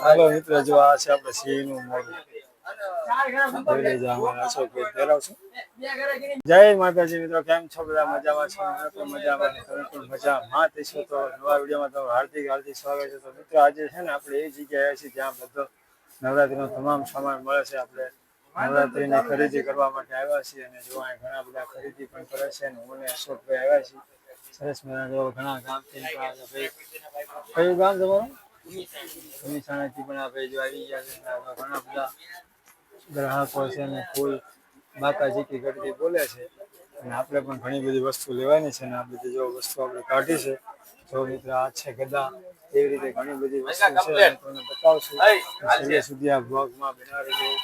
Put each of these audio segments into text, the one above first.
હાલો મિત્રો, જો આ છે આપણે સિંહનું પહેરાવશું જય માતાજી મિત્રો, કેમ છો બધા? મજામાં છો? મજામાં છો. તમે પણ મજામાં. થશો તો નવા વિડીયોમાં હાર્દિક હાર્દિક સ્વાગત છે. તો મિત્રો, આજે છે ને આપણે એ જગ્યાએ છીએ જ્યાં બધો નવરાત્રીનો તમામ સામાન મળે છે. આપણે નવરાત્રીની ખરીદી કરવા માટે આવ્યા છીએ અને જો અહીં ઘણા બધા ખરીદી પણ કરે છે અને હું ને અશોકભાઈ આવ્યા છીએ. સરસ મજા જો ઘણા ગામથી છે. કયું ગામ તમારું? મહેસાણાથી પણ આપણે જો આવી ગયા છે ઘણા બધા ગ્રાહકો છે અને ફૂલ માતાજી કી ગઢવી બોલે છે. અને આપણે પણ ઘણી બધી વસ્તુ લેવાની છે અને આ બધી જો વસ્તુ આપણે કાઢી છે. જો મિત્ર આ છે ગદા. એવી રીતે ઘણી બધી વસ્તુ છે તમને બતાવશું. છેલ્લે સુધી આ બ્લોગમાં બનાવી દઉં.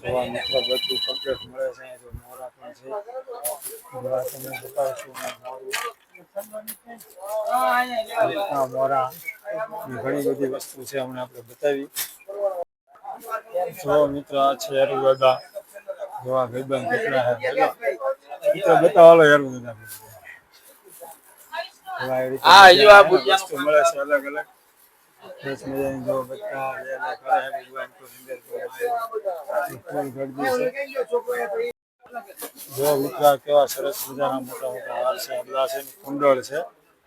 જોવા મિત્ર બધું કમ્પ્લીટ મળે છે અહીંયા મોરા પણ છે. મોરા તમને બતાવશું મોરું. આ મોરા ઘણી બધી વસ્તુ છે હમણાં આપણે બતાવી. જો મિત્ર આ છે હેરુદાદા. જોવા ભાઈબંધ કેટલા છે. મિત્ર બતાવો હેરુ દાદા હા, જો આ વસ્તુ મળે છે અલગ અલગ. સરસ મજાની જો બધા કરે ભગવાન તો સુંદર છે. જો મિત્ર, કેવા સરસ મજાના મોટા મોટા હાર છે અબલા છે કુંડળ છે.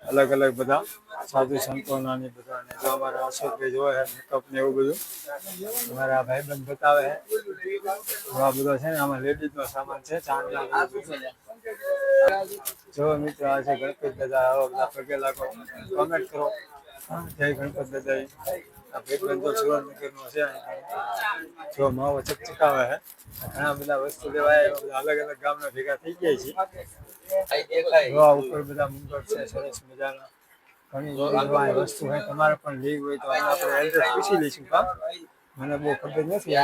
અલગ અલગ બધા સાધુ સંતોના ને બધા જો અમારા અશોકભાઈ જોવે છે મેકઅપ ને એવું બધું. અમારા ભાઈબંધ બતાવે છે. આ બધો છે ને, આમાં લેડીઝ નો સામાન છે ચાંદલા જો મિત્ર, આ છે ગણપત દાદા, આવો બધા પગે લાગો. કમેન્ટ કરો. જય ગણપત દાદા આ ભાઈબંધ તો છે જો માવો ચકચકાવે છે ઘણા બધા વસ્તુ લેવાય બધા અલગ અલગ ગામના ભેગા થઈ ગયા છે જોવા ઉપર બધા મુંગર છે સરસ મજાના ઘણી વસ્તુ તમારે પણ લેવી હોય તો આપણે પૂછી લઈશું મને બહુ ખબર નથી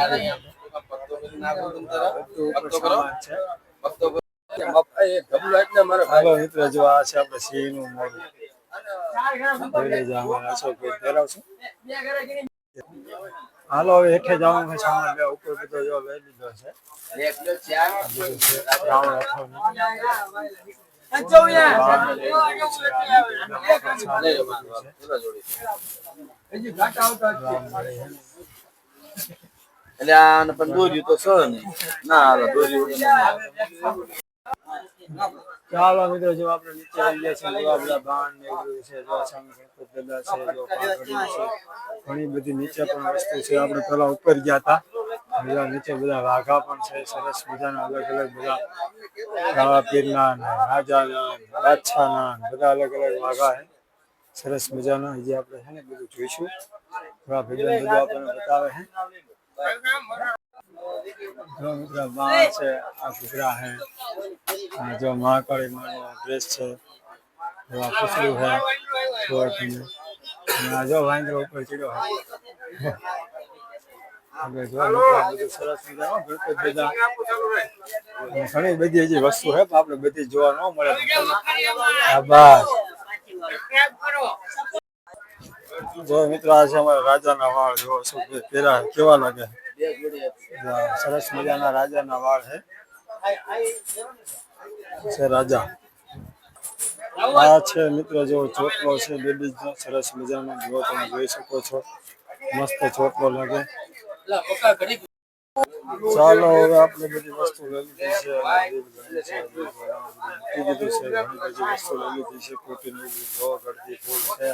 જો આપણે સિંહનું મોઢું હાલો હવે હેઠે જવાનું છે સામાન લેવા ઉપર બધો જો લઈ લીધો છે આ બધું છે એટલે આને પણ દોર્યું તો છે નહીં ના દોર્યું ના હાલે. ચાલો મિત્રો, જો આપણે નીચે આવી ગયા છે જો આ બધા બાણ ને એવું બધું છે, જો સામે ગણપત દાદા છે, જો પાઘડી છે, ઘણી બધી નીચે પણ વસ્તુ છે. આપણે પેલા ઉપર ગયા હતા. બધા નીચે બધા વાઘા પણ છે, સરસ મજાના અલગ અલગ બધા રાવા પીરના ને રાજાના ને બાદશાહના ને બધા અલગ અલગ વાઘા છે. સરસ મજાના હજી આપણે છે ને બધું જોઈશું. થોડા ભાઈબંધ બધું આપણને બતાવે છે. જો મિત્ર બાણ છે, આ ઘૂઘરા છે. આ જો મહાકાળી માનો ડ્રેસ છે આ પૂછડું છે. તમે. આ જો વાંદરો ઉપર ચડ્યો છે. સરસ મજાનું ઘણી બધી હજી વસ્તુ છે, પણ આપણે બધી જોવા ન મળે. આ જો મિત્રો, આ રાજાના વાળ. જો કેવા લાગે? સરસ મજાના રાજાના વાળ છે. છે રાજા. આ છે મિત્ર જો ચોટલો છે લેડીઝ નો સરસ મજાનો જો તમે જોઈ શકો છો. મસ્ત ચોટલો લાગે. ચાલો હવે આપણે બધી વસ્તુ લઈ લીધી છે અને બિલ ગણી છે. મૂકી દીધું છે, ઘણી બધી વસ્તુ લઈ લીધી છે. કોટીની જો ગળદી ફૂલ છે.